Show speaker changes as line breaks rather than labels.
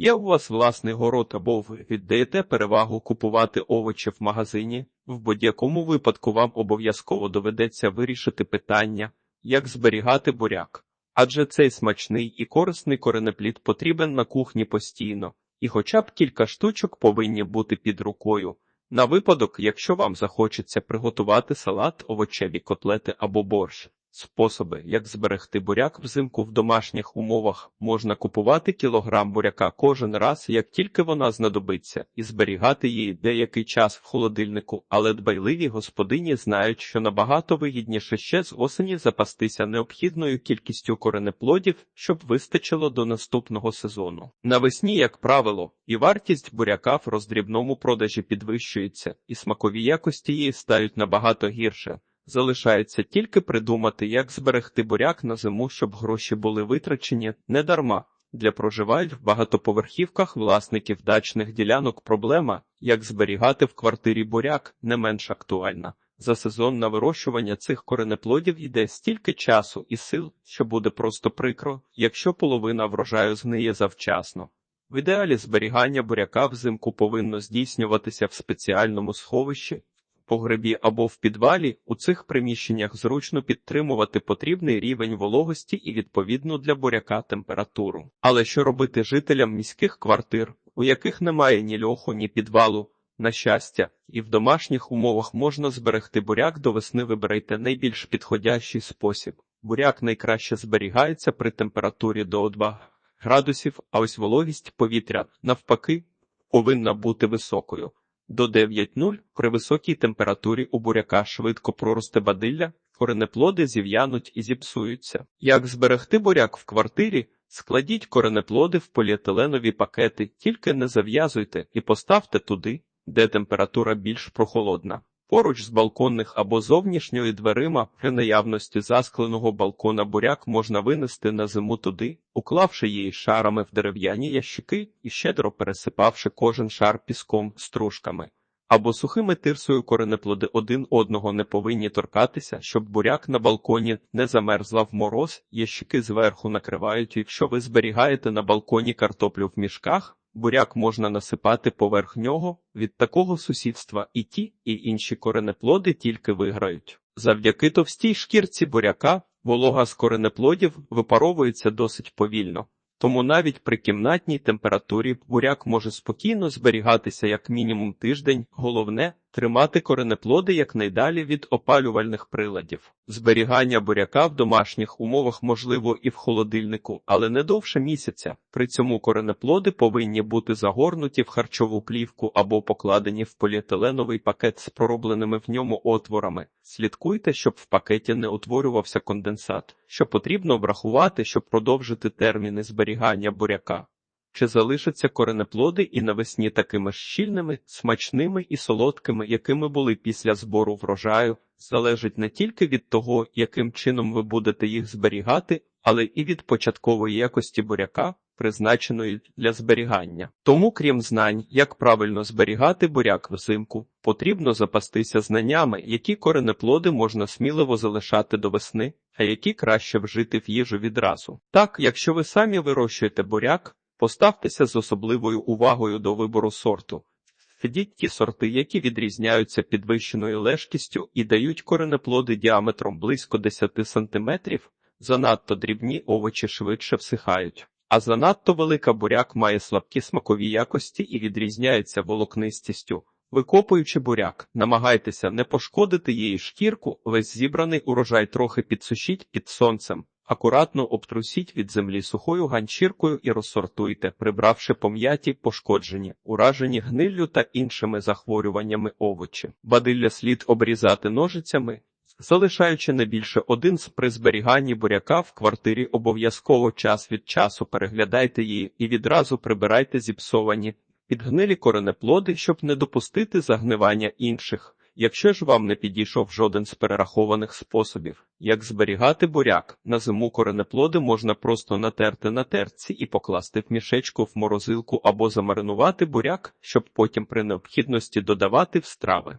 Є у вас власний город або ви віддаєте перевагу купувати овочі в магазині? В будь-якому випадку вам обов'язково доведеться вирішити питання, як зберігати буряк. Адже цей смачний і корисний коренеплід потрібен на кухні постійно, і хоча б кілька штучок повинні бути під рукою. На випадок, якщо вам захочеться приготувати салат, овочеві котлети або борщ. Способи, як зберегти буряк взимку в домашніх умовах, можна купувати кілограм буряка кожен раз, як тільки вона знадобиться, і зберігати її деякий час в холодильнику, але дбайливі господині знають, що набагато вигідніше ще з осені запастися необхідною кількістю коренеплодів, щоб вистачило до наступного сезону. Навесні, як правило, і вартість буряка в роздрібному продажі підвищується, і смакові якості її стають набагато гірше. Залишається тільки придумати, як зберегти буряк на зиму, щоб гроші були витрачені не дарма. Для проживають в багатоповерхівках власників дачних ділянок проблема, як зберігати в квартирі буряк, не менш актуальна. За сезон на вирощування цих коренеплодів йде стільки часу і сил, що буде просто прикро, якщо половина врожаю згниє завчасно. В ідеалі зберігання буряка взимку повинно здійснюватися в спеціальному сховищі, погребі або в підвалі, у цих приміщеннях зручно підтримувати потрібний рівень вологості і відповідну для буряка температуру. Але що робити жителям міських квартир, у яких немає ні льоху, ні підвалу? На щастя, і в домашніх умовах можна зберегти буряк до весни вибирайте найбільш підходящий спосіб. Буряк найкраще зберігається при температурі до 2 градусів, а ось вологість повітря, навпаки, повинна бути високою. До 9.0 при високій температурі у буряка швидко проросте бадилля, коренеплоди зів'януть і зіпсуються. Як зберегти буряк в квартирі? Складіть коренеплоди в поліетиленові пакети, тільки не зав'язуйте і поставте туди, де температура більш прохолодна. Поруч з балконних або зовнішньої дверима при наявності заскленого балкона буряк можна винести на зиму туди, уклавши її шарами в дерев'яні ящики і щедро пересипавши кожен шар піском стружками. Або сухими тирсою коренеплоди один одного не повинні торкатися, щоб буряк на балконі не замерзла в мороз, ящики зверху накривають, якщо ви зберігаєте на балконі картоплю в мішках, Буряк можна насипати поверх нього, від такого сусідства і ті, і інші коренеплоди тільки виграють. Завдяки товстій шкірці буряка волога з коренеплодів випаровується досить повільно, тому навіть при кімнатній температурі буряк може спокійно зберігатися як мінімум тиждень, головне тримати коренеплоди якнайдалі від опалювальних приладів. Зберігання буряка в домашніх умовах можливо і в холодильнику, але не довше місяця. При цьому коренеплоди повинні бути загорнуті в харчову плівку або покладені в поліетиленовий пакет з проробленими в ньому отворами. Слідкуйте, щоб в пакеті не утворювався конденсат, що потрібно врахувати, щоб продовжити терміни зберігання буряка. Чи залишаться коренеплоди і навесні такими щільними, смачними і солодкими, якими були після збору врожаю, залежить не тільки від того, яким чином ви будете їх зберігати, але і від початкової якості буряка, призначеної для зберігання. Тому, крім знань, як правильно зберігати буряк взимку, потрібно запастися знаннями, які коренеплоди можна сміливо залишати до весни, а які краще вжити в їжу відразу. Так, якщо ви самі вирощуєте буряк, Поставтеся з особливою увагою до вибору сорту. Введіть ті сорти, які відрізняються підвищеною лежкістю і дають коренеплоди діаметром близько 10 см, занадто дрібні овочі швидше всихають, а занадто велика буряк має слабкі смакові якості і відрізняється волокнистістю. Викопуючи буряк, намагайтеся не пошкодити її шкірку, весь зібраний урожай трохи підсушіть під сонцем. Акуратно обтрусіть від землі сухою ганчіркою і розсортуйте, прибравши пом'яті, пошкоджені, уражені гниллю та іншими захворюваннями овочі. Бадилля слід обрізати ножицями, залишаючи не більше один з при зберіганні буряка в квартирі обов'язково час від часу переглядайте її і відразу прибирайте зіпсовані, підгнилі коренеплоди, щоб не допустити загнивання інших. Якщо ж вам не підійшов жоден з перерахованих способів, як зберігати буряк, на зиму коренеплоди можна просто натерти на терці і покласти в мішечку в морозилку або замаринувати буряк, щоб потім при необхідності додавати в страви.